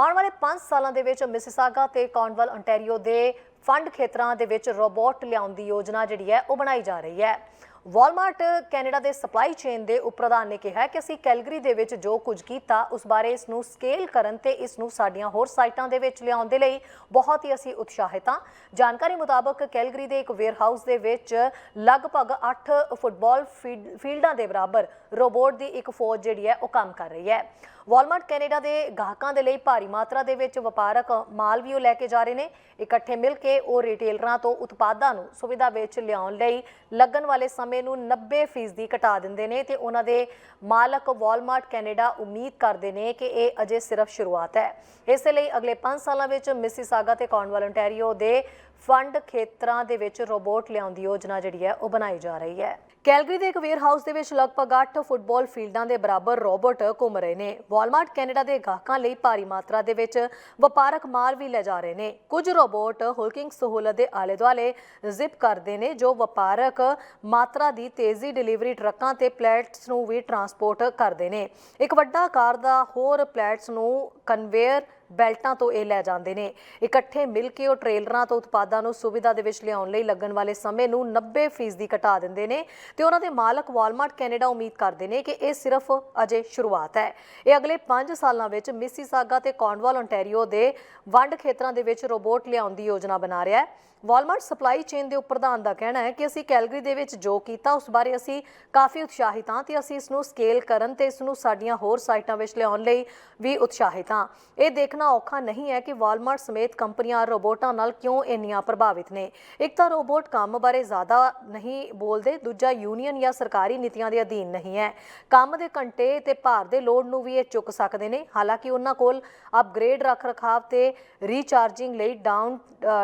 ਆਉਣ ਵਾਲੇ 5 ਸਾਲਾਂ ਦੇ ਵਿੱਚ ਮਿਸਿਸਾਗਾ ਤੇ ਕੌਨਵਲ ਅੰਟੈਰੀਓ ਦੇ ਫੰਡ ਖੇਤਰਾਂ ਦੇ ਵਿੱਚ ਰੋਬੋਟ ਲਿਆਉਣ ਦੀ ਯੋਜਨਾ ਜਿਹੜੀ ਹੈ, ਉਹ ਬਣਾਈ ਜਾ ਰਹੀ ਹੈ। ਵਾਲਮਾਰਟ, ਕੈਨੇਡਾ ਦੇ ਸਪਲਾਈ ਚੇਨ ਦੇ ਉਪ ਪ੍ਰਧਾਨ ਨੇ ਕਿਹਾ ਕਿ ਅਸੀਂ ਕੈਲਗਰੀ ਦੇ ਵਿੱਚ ਜੋ ਕੁਝ ਕੀਤਾ, ਉਸ ਬਾਰੇ ਇਸ ਨੂੰ ਸਕੇਲ ਕਰਨ ਤੇ ਇਸ ਨੂੰ ਸਾਡੀਆਂ ਹੋਰ ਸਾਈਟਾਂ ਦੇ ਵਿੱਚ ਲਿਆਉਣ ਦੇ ਲਈ ਬਹੁਤ ਹੀ ਅਸੀਂ ਉਤਸ਼ਾਹਿਤ ਹਾਂ। ਜਾਣਕਾਰੀ ਮੁਤਾਬਕ ਕੈਲਗਰੀ ਦੇ ਇੱਕ ਵੇਅਰਹਾਊਸ ਦੇ ਵਿੱਚ ਲਗਭਗ 8 ਫੁੱਟਬਾਲ ਫੀਲਡ- ਫੀਲਡਾਂ ਦੇ ਬਰਾਬਰ ਰੋਬੋਟ ਦੀ ਇੱਕ ਫੌਜ ਜਿਹੜੀ ਹੈ, ਉਹ ਕੰਮ ਕਰ ਰਹੀ ਹੈ। ਵਾਲਮਾਰਟ, ਕੈਨੇਡਾ ਦੇ ਗਾਹਕਾਂ ਦੇ ਲਈ ਭਾਰੀ ਮਾਤਰਾ ਦੇ ਵਿੱਚ ਵਪਾਰਕ ਮਾਲ ਵੀ ਉਹ ਲੈ ਕੇ ਜਾ ਰਹੇ ਨੇ। ਇਕੱਠੇ ਮਿਲ ਕੇ ਉਹ ਰਿਟੇਲਰਾਂ ਤੋਂ ਉਤਪਾਦਾਂ ਨੂੰ ਸੁਵਿਧਾ ਵਿੱਚ ਲਿਆਉਣ ਲਈ ਲੱਗਣ ਵਾਲੇ ਸਮੇਂ ਨੂੰ 90% ਘਟਾ ਦਿੰਦੇ ਨੇ ਤੇ ਉਹਨਾਂ ਦੇ ਮਾਲਕ ਵਾਲਮਾਰਟ ਕੈਨੇਡਾ ਉਮੀਦ ਕਰਦੇ ਨੇ ਕਿ ਇਹ ਅਜੇ ਸਿਰਫ ਸ਼ੁਰੂਆਤ ਹੈ। ਇਸੇ ਲਈ ਅਗਲੇ 5 ਸਾਲਾਂ ਵਿੱਚ ਮਿਸੀਸਾਗਾ ਤੇ ਕੌਨਵਲ ontario ਦੇ ਫੰਡ ਖੇਤਰਾਂ ਦੇ ਵਿੱਚ ਰੋਬੋਟ ਲਿਆਉਣ ਦੀ ਯੋਜਨਾ ਜਿਹੜੀ ਹੈ, ਉਹ ਬਣਾਈ ਜਾ ਰਹੀ ਹੈ। ਕੈਲਗਰੀ ਦੇ ਇੱਕ ਵੇਅਰਹਾਊਸ ਦੇ ਵਿੱਚ ਲਗਭਗ 8 ਫੁੱਟਬਾਲ ਫੀਲਡਾਂ ਦੇ ਬਰਾਬਰ ਰੋਬੋਟ ਘੁੰਮ ਰਹੇ ਨੇ। ਵਾਲਮਾਰਟ ਕੈਨੇਡਾ ਦੇ ਗਾਹਕਾਂ ਲਈ ਭਾਰੀ ਮਾਤਰਾ ਦੇ ਵਿੱਚ ਵਪਾਰਕ ਮਾਲ ਵੀ ਲੈ ਜਾ ਰਹੇ ਨੇ। ਕੁਝ ਰੋਬੋਟ ਹੁਲਕਿੰਗ ਸਹੂਲਤ ਦੇ ਆਲੇ ਦੁਆਲੇ ਜ਼ਿਪ ਕਰਦੇ ਨੇ, ਜੋ ਵਪਾਰਕ ਮਾਤਰਾ ਦੀ ਤੇਜ਼ੀ ਡਿਲੀਵਰੀ ਟਰੱਕਾਂ ਤੇ ਪਲੇਟਸ ਨੂੰ ਵੀ ਟਰਾਂਸਪੋਰਟ ਕਰਦੇ ਨੇ। ਇੱਕ ਵੱਡਾ ਕਾਰ ਦਾ ਹੋਰ ਪਲੇਟਸ ਨੂੰ ਕਨਵੇਅਰ ਬੈਲਟਾਂ ਤੋਂ ਇਹ ਲੈ ਜਾਂਦੇ ਨੇ। ਇਕੱਠੇ ਮਿਲ ਕੇ ਉਹ ਟ੍ਰੇਲਰਾਂ ਤੋਂ ਉਤਪਾਦਾਂ ਨੂੰ ਸੁਵਿਧਾ ਦੇ ਵਿੱਚ ਲਿਆਉਣ ਲਈ ਲੱਗਣ ਵਾਲੇ ਸਮੇਂ ਨੂੰ 90% ਦੀ ਘਟਾ ਦਿੰਦੇ ਨੇ ਤੇ ਉਹਨਾਂ ਦੇ ਮਾਲਕ ਵਾਲਮਾਰਟ ਕੈਨੇਡਾ ਉਮੀਦ ਕਰਦੇ ਨੇ ਕਿ ਇਹ ਸਿਰਫ ਅਜੇ ਸ਼ੁਰੂਆਤ ਹੈ। ਇਹ ਅਗਲੇ 5 ਸਾਲਾਂ ਵਿੱਚ ਮਿਸੀਸਾਗਾ ਤੇ ਕੌਨਵਾਲ ontario ਦੇ ਵੰਡ ਖੇਤਰਾਂ ਦੇ ਵਿੱਚ ਰੋਬੋਟ ਲਿਆਉਣ ਦੀ ਯੋਜਨਾ ਬਣਾ ਰਿਹਾ ਹੈ। ਵਾਲਮਾਰਟ ਸਪਲਾਈ ਚੇਨ ਦੇ ਉਪ ਪ੍ਰਧਾਨ ਦਾ ਕਹਿਣਾ ਹੈ ਕਿ ਅਸੀਂ ਕੈਲਗਰੀ ਦੇ ਵਿੱਚ ਜੋ ਕੀਤਾ, ਉਸ ਬਾਰੇ ਅਸੀਂ ਕਾਫੀ ਉਤਸ਼ਾਹਿਤ ਹਾਂ ਤੇ ਅਸੀਂ ਇਸ ਨੂੰ ਸਕੇਲ ਕਰਨ ਤੇ ਇਸ ਨੂੰ ਸਾਡੀਆਂ ਹੋਰ ਸਾਈਟਾਂ ਵਿੱਚ ਲਿਆਉਣ ਲਈ ਵੀ ਉਤਸ਼ਾਹਿਤ ਹਾਂ। ਇਹ ਦੇਖਣਾ ਔਖਾ ਨਹੀਂ ਹੈ ਕਿ ਵਾਲਮਾਰਟ ਸਮੇਤ ਕੰਪਨੀਆਂ ਰੋਬੋਟਾਂ ਨਾਲ ਕਿਉਂ ਇੰਨੀਆਂ ਪ੍ਰਭਾਵਿਤ ਨੇ। ਇੱਕ ਤਾਂ ਰੋਬੋਟ ਕੰਮ ਬਾਰੇ ਜ਼ਿਆਦਾ ਨਹੀਂ ਬੋਲਦੇ, ਦੂਜਾ ਯੂਨੀਅਨ ਜਾਂ ਸਰਕਾਰੀ ਨੀਤੀਆਂ ਦੇ ਅਧੀਨ ਨਹੀਂ ਹੈ। ਕੰਮ ਦੇ ਘੰਟੇ ਤੇ ਭਾਰ ਦੇ ਲੋਡ ਨੂੰ ਵੀ ਇਹ ਚੁੱਕ ਸਕਦੇ ਨੇ। ਹਾਲਾਂਕਿ ਉਹਨਾਂ ਕੋਲ ਅਪਗ੍ਰੇਡ ਰੱਖ ਰਖਾਵ ਤੇ ਰੀਚਾਰਜਿੰਗ ਲਈ ਡਾਊਨ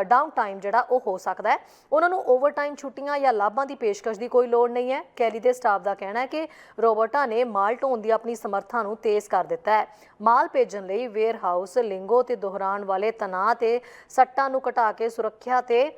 ਡਾਊਨ ਟਾਈਮ ਜਿਹੜਾ ਉਹ ਹੋ ਸਕਦਾ ਹੈ। ਉਹਨਾਂ ਨੂੰ ਓਵਰਟਾਈਮ ਛੁੱਟੀਆਂ ਜਾਂ ਲਾਭਾਂ ਦੀ ਪੇਸ਼ਕਸ਼ ਦੀ ਕੋਈ ਲੋੜ ਨਹੀਂ ਹੈ। ਕੈਲੀ ਦੇ ਸਟਾਫ ਦਾ ਕਹਿਣਾ ਹੈ ਕਿ ਰੋਬੋਟਾਂ ਨੇ ਮਾਲ ਢੋਣ ਦੀ ਆਪਣੀ ਸਮਰੱਥਾ ਨੂੰ ਤੇਜ਼ ਕਰ ਦਿੱਤਾ ਹੈ। ਮਾਲ ਭੇਜਣ ਲਈ ਵੇਅਰ ਹਾਊਸ ਲਿੰਗੋ ਤੇ ਦੁਹਰਾਉਣ ਵਾਲੇ ਤਣਾਅ ਤੇ ਸੱਟਾਂ ਨੂੰ ਘਟਾ ਕੇ ਸੁਰੱਖਿਆ ਤੇ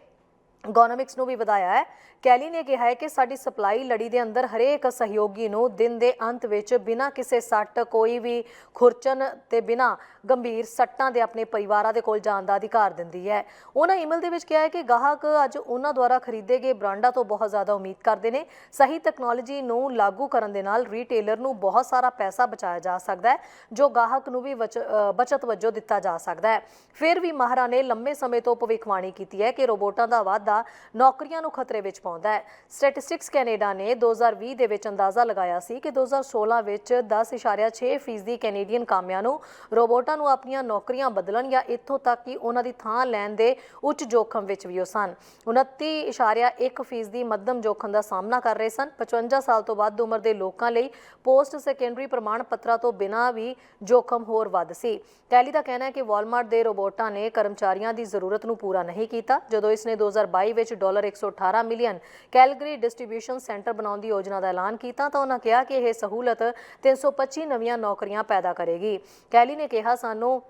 ਇਕਨੋਮਿਕਸ ਨੂੰ ਵੀ ਵਧਾਇਆ ਹੈ। ਕੈਲੀ ਨੇ ਕਿਹਾ ਹੈ ਕਿ ਸਾਡੀ ਸਪਲਾਈ ਲੜੀ ਦੇ ਅੰਦਰ ਹਰੇਕ ਸਹਿਯੋਗੀ ਨੂੰ ਦਿਨ ਦੇ ਅੰਤ ਵਿੱਚ ਬਿਨਾਂ ਕਿਸੇ ਸੱਟ ਕੋਈ ਵੀ ਖੁਰਚਨ ਤੇ ਬਿਨਾਂ ਗੰਭੀਰ ਸੱਟਾਂ ਦੇ ਆਪਣੇ ਪਰਿਵਾਰਾਂ ਦੇ ਕੋਲ ਜਾਣ ਦਾ ਅਧਿਕਾਰ ਦਿੰਦੀ ਹੈ। ਉਹਨਾਂ ਈਮੇਲ ਦੇ ਵਿੱਚ ਕਿਹਾ ਹੈ ਕਿ ਗਾਹਕ ਅੱਜ ਉਹਨਾਂ ਦੁਆਰਾ ਖਰੀਦੇ ਗਏ ਬ੍ਰਾਂਡਾਂ ਤੋਂ ਬਹੁਤ ਜ਼ਿਆਦਾ ਉਮੀਦ ਕਰਦੇ ਨੇ। ਸਹੀ ਟੈਕਨੋਲੋਜੀ ਨੂੰ ਲਾਗੂ ਕਰਨ ਦੇ ਨਾਲ ਰੀਟੇਲਰ ਨੂੰ ਬਹੁਤ ਸਾਰਾ ਪੈਸਾ ਬਚਾਇਆ ਜਾ ਸਕਦਾ ਹੈ ਜੋ ਗਾਹਕ ਨੂੰ ਵੀ ਬਚ- ਅ, ਬਚਤ ਵਜੋਂ ਦਿੱਤਾ ਜਾ ਸਕਦਾ ਹੈ। ਫਿਰ ਵੀ ਮਾਹਰਾਂ ਨੇ ਲੰਮੇ ਸਮੇਂ ਤੋਂ ਭਵਿੱਖਬਾਣੀ ਕੀਤੀ ਹੈ ਕਿ ਰੋਬੋਟਾਂ ਦਾ ਵਾਧਾ ਨੌਕਰੀਆਂ ਨੂੰ ਖਤਰੇ ਵਿੱਚ ਪਾਉਂਦਾ ਹੈ। ਸਟੈਟਿਸਟਿਕਸ ਕੈਨੇਡਾ ਨੇ 2020 ਦੇ ਵਿੱਚ ਅੰਦਾਜ਼ਾ ਲਗਾਇਆ ਸੀ ਕਿ 2016 ਵਿੱਚ 10.6% ਕੈਨੇਡੀਅਨ ਕਾਮਿਆਂ ਨੂੰ ਰੋਬੋਟਾਂ ਨੂੰ ਆਪਣੀਆਂ ਨੌਕਰੀਆਂ ਬਦਲਣ ਜਾਂ ਇੱਥੋਂ ਤੱਕ ਕਿ ਉਹਨਾਂ ਦੀ ਥਾਂ ਲੈਣ ਦੇ ਉੱਚ ਜੋਖਮ ਵਿੱਚ ਵੀ ਉਹ ਸਨ। 29.1% ਫੀਸਦੀ ਮੱਧਮ ਜੋਖਮ ਦਾ ਸਾਹਮਣਾ ਕਰ ਰਹੇ ਸਨ। 55 ਸਾਲ ਤੋਂ ਵੱਧ ਉਮਰ ਦੇ ਲੋਕਾਂ ਲਈ ਪੋਸਟ ਸੈਕੰਡਰੀ ਪ੍ਰਮਾਣ ਪੱਤਰਾਂ ਤੋਂ ਬਿਨਾਂ ਵੀ ਜੋਖਮ ਹੋਰ ਵੱਧ ਸੀ। ਕੈਲੀ ਦਾ ਕਹਿਣਾ ਹੈ ਕਿ ਵਾਲਮਾਰਟ ਦੇ ਰੋਬੋਟਾਂ ਨੇ ਕਰਮਚਾਰੀਆਂ ਦੀ ਜ਼ਰੂਰਤ ਨੂੰ ਪੂਰਾ ਨਹੀਂ ਕੀਤਾ। ਜਦੋਂ ਇਸ ਨੇ 2022 ਵਿੱਚ dollar 118 million Calgary distribution centre ਬਣਾਉਣ ਦੀ ਯੋਜਨਾ ਦਾ ਐਲਾਨ ਕੀਤਾ ਤਾਂ ਉਹਨਾਂ ਕਿਹਾ ਕਿ ਇਹ ਸਹੂਲਤ 325 ਨਵੀਆਂ ਨੌਕਰੀਆਂ ਪੈਦਾ ਕਰੇਗੀ। ਕੈਲੀ ਨੇ ਕਿਹਾ, ਸਾਨੂੰ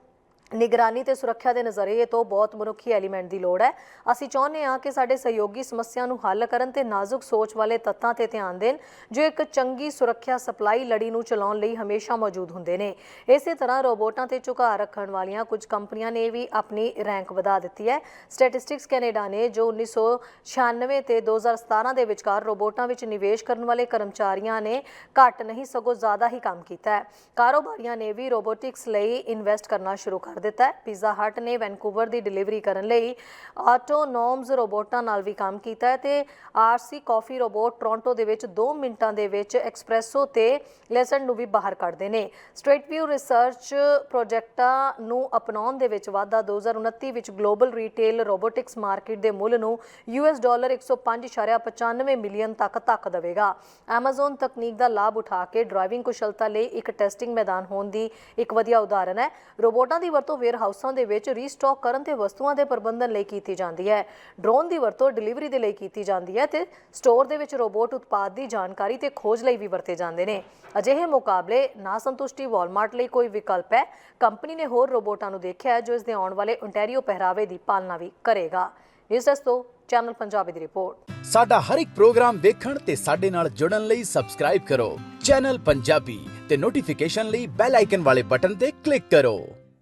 ਨਿਗਰਾਨੀ ਤੇ ਸੁਰੱਖਿਆ ਦੇ ਨਜ਼ਰੀਏ ਤੋਂ ਬਹੁਤ ਮਨੁੱਖੀ ਐਲੀਮੈਂਟ ਦੀ ਲੋੜ ਹੈ। ਅਸੀਂ ਚਾਹੁੰਦੇ ਹਾਂ ਕਿ ਸਾਡੇ ਸਹਿਯੋਗੀ ਸਮੱਸਿਆ ਨੂੰ ਹੱਲ ਕਰਨ ਤੇ ਨਾਜ਼ੁਕ ਸੋਚ ਵਾਲੇ ਤੱਤਾਂ ਤੇ ਧਿਆਨ ਦੇਣ, ਜੋ ਇੱਕ ਚੰਗੀ ਸੁਰੱਖਿਆ ਸਪਲਾਈ ਲੜੀ ਨੂੰ ਚਲਾਉਣ ਲਈ ਹਮੇਸ਼ਾ ਮੌਜੂਦ ਹੁੰਦੇ ਨੇ। ਇਸੇ ਤਰ੍ਹਾਂ ਰੋਬੋਟਾਂ ਤੇ ਝੁਕਾਅ ਰੱਖਣ ਵਾਲੀਆਂ ਕੁਝ ਕੰਪਨੀਆਂ ਨੇ ਵੀ ਆਪਣੀ ਰੈਂਕ ਵਧਾ ਦਿੱਤੀ ਹੈ। ਸਟੈਟਿਸਟਿਕਸ ਕੈਨੇਡਾ ਨੇ ਜੋ 1996 ਤੇ 2017 ਦੇ ਵਿਚਕਾਰ ਰੋਬੋਟਾਂ ਵਿੱਚ ਨਿਵੇਸ਼ ਕਰਨ ਵਾਲੇ ਕਰਮਚਾਰੀਆਂ ਨੇ ਘੱਟ ਨਹੀਂ ਸਗੋਂ ਜ਼ਿਆਦਾ ਹੀ ਕੰਮ ਕੀਤਾ ਹੈ। ਕਾਰੋਬਾਰੀਆਂ ਨੇ ਵੀ ਰੋਬੋਟਿਕਸ ਲਈ ਇਨਵੈਸਟ ਕਰਨਾ ਸ਼ੁਰੂ ਕਰ ਦਿੱਤਾ ਹੈ। ਪੀਜ਼ਾ ਹਟ ਨੇ ਵੈਨਕੂਵਰ ਦੀ ਡਿਲੀਵਰੀ ਕਰਨ ਲਈ ਆਟੋਨੋਮਸ ਰੋਬੋਟਾਂ ਨਾਲ ਵੀ ਕੰਮ ਕੀਤਾ ਹੈ ਤੇ ਆਰਸੀ ਕਾਫੀ ਰੋਬੋਟ ਟੋਰਾਂਟੋ ਦੇ ਵਿੱਚ 2 ਮਿੰਟਾਂ ਦੇ ਵਿੱਚ ਐਕਸਪ੍ਰੈਸੋ ਤੇ ਲੈਸਨ ਨੂੰ ਵੀ ਬਾਹਰ ਕੱਢਦੇ ਨੇ। ਸਟ੍ਰੇਟ ਵਿਊ ਰਿਸਰਚ ਪ੍ਰੋਜੈਕਟਾਂ ਨੂੰ ਅਪਣਾਉਣ ਦੇ ਵਿੱਚ ਵਾਧਾ 2029 ਵਿੱਚ ਗਲੋਬਲ ਰੀਟੇਲ ਰੋਬੋਟਿਕਸ ਮਾਰਕੀਟ ਦੇ ਮੁੱਲ ਨੂੰ ਯੂਐਸ ਡਾਲਰ 105.95 ਮਿਲੀਅਨ ਤੱਕ ਤੱਕ ਦੇਵੇਗਾ। Amazon ਤਕਨੀਕ ਦਾ ਲਾਭ ਉਠਾ ਕੇ ਡਰਾਈਵਿੰਗ ਕੁਸ਼ਲਤਾ ਲਈ ਇੱਕ ਟੈਸਟਿੰਗ ਮੈਦਾਨ ਹੋਣ ਦੀ ਇੱਕ ਵਧੀਆ ਉਦਾਹਰਨ ਹੈ। ਰੋਬੋਟਾਂ ਦੀ ਵਰਤੋਂ ਵੇਅਰ ਹਾਊਸਾਂ ਦੇ ਵਿੱਚ ਰੀਸਟਾਕ ਕਰਨ ਤੇ ਵਸਤੂਆਂ ਦੇ ਪ੍ਰਬੰਧਨ ਲਈ ਕੀਤੀ ਜਾਂਦੀ ਹੈ। ਡਰੋਨ ਦੀ ਵਰਤੋਂ ਡਿਲੀਵਰੀ ਦੇ ਲਈ ਕੀਤੀ ਜਾਂਦੀ ਹੈ ਤੇ ਸਟੋਰ ਦੇ ਵਿੱਚ ਰੋਬੋਟ ਉਤਪਾਦ ਦੀ ਜਾਣਕਾਰੀ ਤੇ ਖੋਜ ਲਈ ਵੀ ਵਰਤੇ ਜਾਂਦੇ ਨੇ। ਅਜਿਹੇ ਮੁਕਾਬਲੇ ਨਾ ਸੰਤੁਸ਼ਟੀ ਵਾਲਮਾਰਟ ਲਈ ਕੋਈ ਵਿਕਲਪ ਹੈ। ਕੰਪਨੀ ਨੇ ਹੋਰ ਰੋਬੋਟਾਂ ਨੂੰ ਦੇਖਿਆ ਹੈ ਜੋ ਇਸ ਦੇ ਆਉਣ ਵਾਲੇ ontario ਪਹਿਰਾਵੇ ਦੀ ਪਾਲਣਾ ਵੀ ਕਰੇਗਾ। ਨਿਊਜ਼ ਡੈਸਕ ਤੋਂ ਚੈਨਲ ਪੰਜਾਬੀ ਦੀ ਰਿਪੋਰਟ ਸਾਡਾ ਹਰ ਇੱਕ ਪ੍ਰੋਗਰਾਮ ਦੇਖਣ ਤੇ ਸਾਡੇ ਨਾਲ ਜੁੜਨ ਲਈ ਸਬਸਕ੍ਰਾਈਬ ਕਰੋ। ਚੈਨਲ ਪੰਜਾਬੀ ਤੇ ਨੋਟੀਫਿਕੇਸ਼ਨ ਲਈ ਬੈਲ ਆਈਕਨ ਵਾਲੇ ਬਟਨ ਤੇ ਕਲਿੱਕ ਕਰੋ।